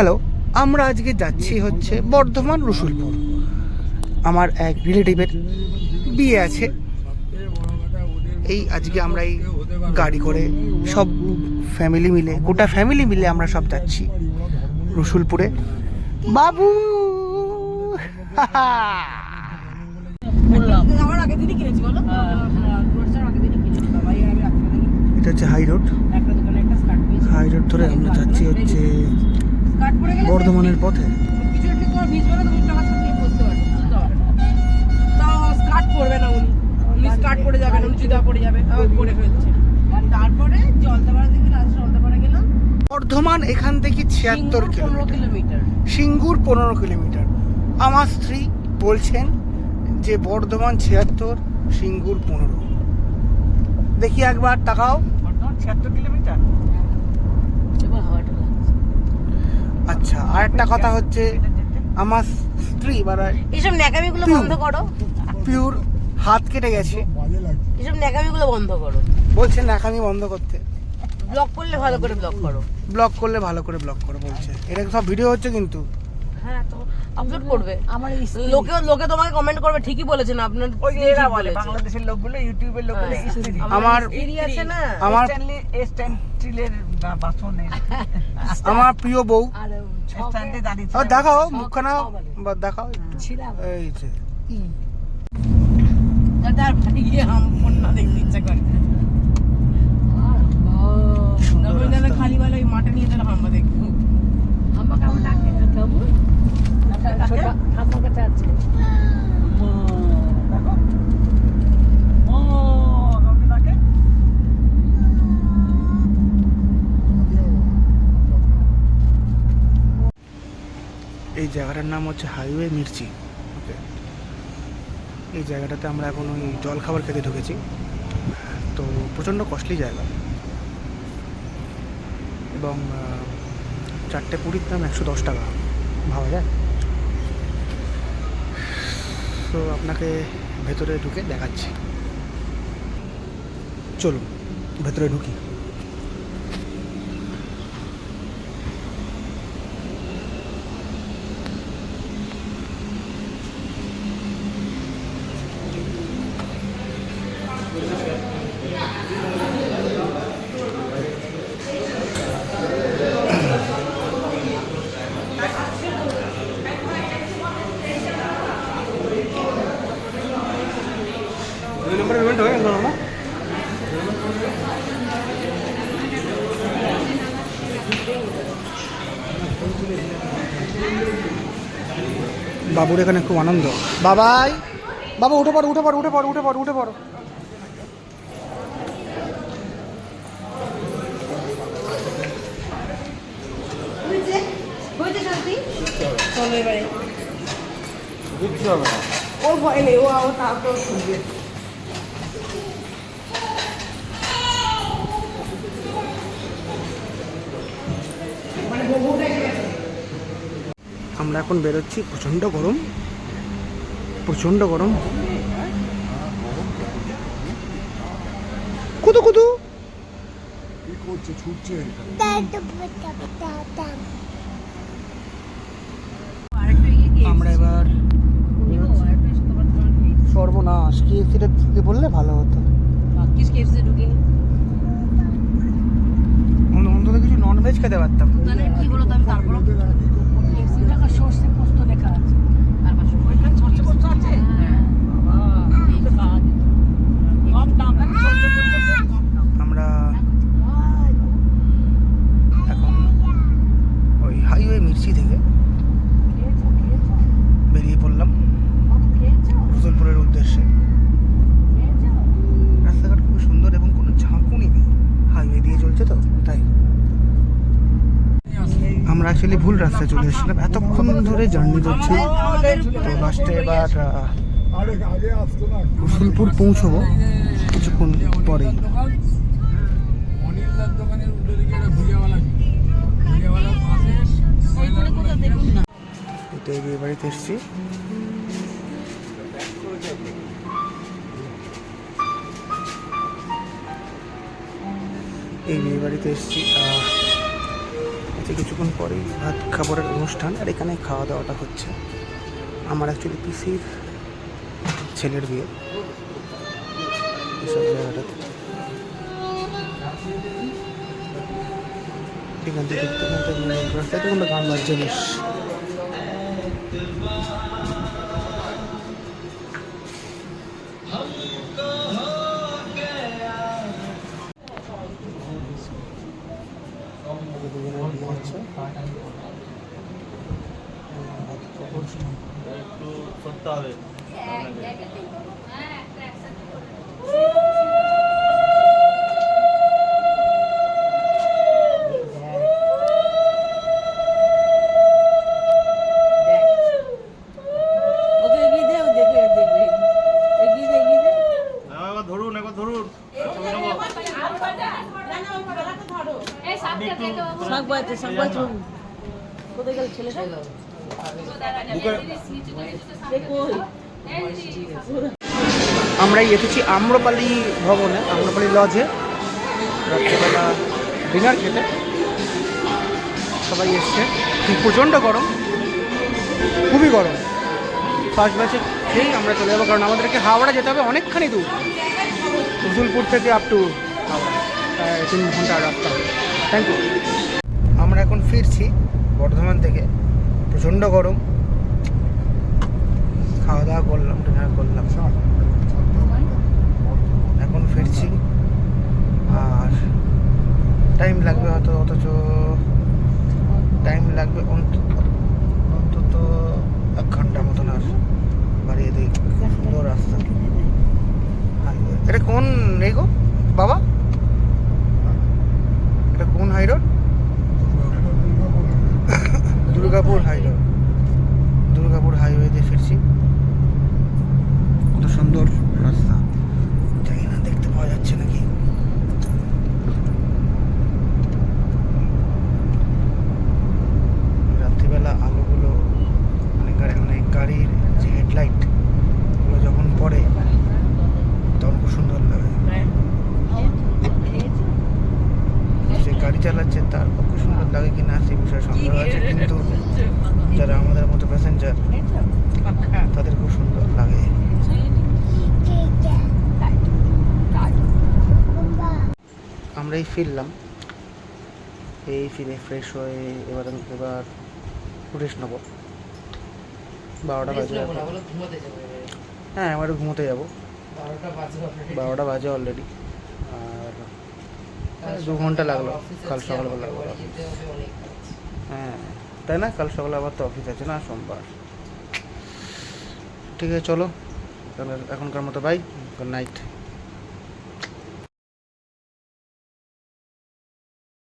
Hello, আমরা আজকে যাচ্ছি হচ্ছে বর্ধমান রসুলপুর। আমার এক রিলেটিভের বিয়ে আছে। এই আজকে আমরা এই গাড়ি করে সব ফ্যামিলি মিলে, গোটা ফ্যামিলি মিলে আমরা সব যাচ্ছি রসুলপুরে। বাবু! এটা হচ্ছে হাই রোড। হাই রোড ধরে আমরা যাচ্ছি হচ্ছে বর্ধমানের পথে। কিছু একটু তোমার ভিজবে না তুমি টাকা সাথে বসতে পারবে তাও স্কার্ট পরবে না উনি। উনি স্কার্ট পরে যাবেন উনি জুতা পরে যাবে তাও পরে ফেলছে। তারপরে জলদাপাড়া থেকে লাস্ট জলদাপাড়া গেলাম বর্ধমান এখান থেকে ছিয়াত্তর পনেরো কিলোমিটার। কিলোমিটার। সিঙ্গুর পনেরো কিলোমিটার। আমার স্ত্রী বলছেন যে বর্ধমান ছিয়াত্তর সিঙ্গুর পনেরো। দেখি একবার তাকাও। বর্ধমান ছিয়াত্তর কিলোমিটার? আচ্ছা আর একটা কথা হচ্ছে আমার স্ত্রী মানে এইসব ন্যাকামিগুলো। বন্ধ করো। পিওর হাত কেটে গেছে। এইসব ন্যাকামিগুলো বন্ধ করো। বলছে নাকামি বন্ধ করতে। ব্লক করলে ভালো করে ব্লক করো। ব্লক করলে ভালো করে ব্লক করো বলছে। এটা সব ভিডিও হচ্ছে কিন্তু। হ্যাঁ তো আপলোড করবে। আমার লোকে লোকে তোমাকে কমেন্ট করবে ঠিকই বলেছেন আপনার ওই এরা বলে। বাংলাদেশের লোকগুলো ইউটিউবের লোকগুলো হ্যাঁ। আমার স্ত্রী আছে না? আমার স্ট্যানলি স্ট্যানলির বাসনে আমার প্রিয় বউ। ও দেখাও মুখখানা দেখাও। এই যে। খালি বেলা ওই মাঠে নিয়ে চলো হাম্বা দেখব হাম্বা কেমন ডাকে কেমন হাম্বা কাছে আছে দেখো ও কাউকে ডাকে এই জায়গাটার নাম হচ্ছে হাইওয়ে মির্চি। ওকে। এই জায়গাটাতে আমরা এখন ওই জল খাবার খেতে ঢুকেছি। তো প্রচণ্ড কস্টলি জায়গা। এবং চারটে পুরীর দাম একশো দশ টাকা। ভাবা যায়? তো আপনাকে ভেতরে ঢুকে দেখাচ্ছি। চলুন ভেতরে ঢুকি। হয়ে গেল না বাবুর এখানে খুব আনন্দ। বাবাই! বাবা উঠে পড়ো উঠে পড়ো উঠে পড়ো উঠে পড়ো উঠে পড়ো। চলো ওর ভয় নেই ও ও তাও তো শুনবে মানে বহুটাই গেছে আমরা এখন বেরোচ্ছি প্রচণ্ড গরম। প্রচণ্ড গরম। Kudu Kudu. কি করছে ছুটছে আমরা এবার সর্বনাশ। কি বললে ভালো হতো? কেএফসি ঢুকিনি অন্য- অন্তত কিছু নন ভেজ খেতে পারতাম। মানে কি বলো তো আমি কেএফসি টাকা সর্ষে পোস্ত লেখা আছে তার পাশে ওইখানে সর্ষে পোস্ত আছে হ্যাঁ এই তো খাওয়া যেত। কম দাম না সরষে পোস্ত খুব কম দাম। আমরা এখন ওই হাইওয়ে মির্চি থেকে খেয়েছো খেয়েছো বেরিয়ে পড়লাম কত খেয়েছো রসুলপুরের উদ্দেশ্যে খেয়েছো রাস্তাঘাট খুব সুন্দর এবং কোনো ঝাঁকুনি নেই হাইওয়ে দিয়ে চলছে তো তাই আমরা অ্যাকচুয়ালি ভুল রাস্তায় চলে এসেছিলাম। এতক্ষণ ধরে জার্নি করছি। তো লাস্টে এবার রসুলপুর পৌঁছবো কিছুক্ষণ পরেই। অনিলদার দোকানের উল্টো দিকে একটা ভুজিয়াওয়ালা ভুজিয়াওয়ালার পাশে ওইখানে কোথাও দেখুন না এটা এই বিয়ে বাড়িতে এসেছি। এই বিয়ে বাড়িতে এসেছি আহ, কিছুক্ষণ পরেই ভাত খাবারের অনুষ্ঠান আর এখানে খাওয়া দাওয়াটা হচ্ছে আমার অ্যাকচুয়ালি পিসির ছেলের বিয়ে এসব জায়গাটাতে এখান থেকে আমরা গান বাজছে বেশ কোথায় গেল ছেলেটা? আমরা এসেছি আম্রপালি ভবনে আম্রপালি লজে রাত্রেবেলা ডিনার খেতে। সবাই এসছে। প্রচণ্ড গরম। খুবই গরম। ফার্স্ট ব্যাচে খেয়েই আমরা চলে যাব কারণ আমাদেরকে হাওড়া যেতে হবে অনেকখানি দূর। রসুলপুর থেকে আপ টু তিন ঘণ্টার রাস্তা। থ্যাংক ইউ আমরা এখন ফিরছি বর্ধমান থেকে। প্রচণ্ড গরম। খাওয়া দাওয়া করলাম ডিনার করলাম। এখন ফিরছি। আর টাইম লাগবে হয়তো অথচ টাইম লাগবে অন্ত- অন্তত এক ঘণ্টা মতন আর বাড়িয়ে দিই। সুন্দর রাস্তা। এটা কোন এই গো? বাবা? এটা কোন high road Durgapur high road Durgapur highway দিয়ে ফিরছি কত সুন্দর রাস্তা জানি না দেখতে পাওয়া যাচ্ছে নাকি রাত্রিবেলা আলোগুলো মানে গাড়ি মানে গাড়ির যে হেডলাইটগুলো যখন পড়ে তখন খুব সুন্দর লাগে যে গাড়ি চালাচ্ছে তার পক্ষে সুন্দর লাগে কি না সে বিষয়ে সন্দেহ আছে কিন্তু যারা আমাদের মতো প্যাসেঞ্জার তাদের খুব সুন্দর লাগে। আমরাই ফিরলাম। এই ফিরে ফ্রেশ হয়ে এবার এবার রেস্ট নেব। বারোটা বাজে হ্যাঁ এবার ঘুমোতে যাব। বারোটা বাজে অলরেডি আর দু ঘণ্টা লাগল। কাল সকালবেলা আবার। হ্যাঁ তাই না? কাল সকালে আবার তো অফিস আছে না সোমবার। ঠিক আছে চলো। তাহলে এখনকার মতো বাই গুড নাইট